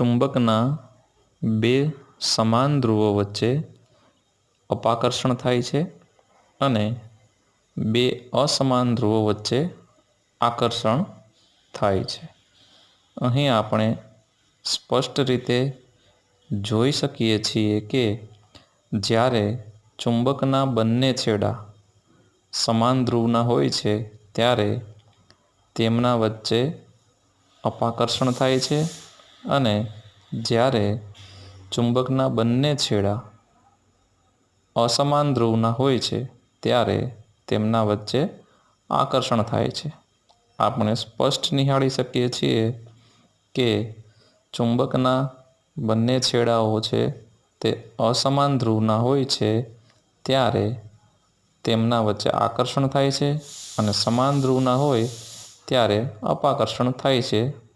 ચુંબકના બે સમાન ધ્રુવો વચ્ચે અપાકર્ષણ થાય છે અને બે અસમાન ધ્રુવો વચ્ચે આકર્ષણ થાય છે. અહીં આપણે સ્પષ્ટ રીતે જોઈ શકીએ છીએ કે જ્યારે ચુંબકના બંને છેડા સમાન ધ્રુવના હોય છે, ત્યારે તેમના વચ્ચે અપાકર્ષણ થાય છે અને જ્યારે ચુંબકના બંને છેડા અસમાન ધ્રુવના હોય છે, ત્યારે તેમના વચ્ચે આકર્ષણ થાય છે. આપણે સ્પષ્ટ નિહાળી શકીએ છીએ કે ચુંબકના બંને છેડાઓ છે, તે અસમાન ધ્રુવના હોય છે, ત્યારે તેમના વચ્ચે આકર્ષણ થાય છે અને સમાન ધ્રુવના હોય, ત્યારે અપાકર્ષણ થાય છે.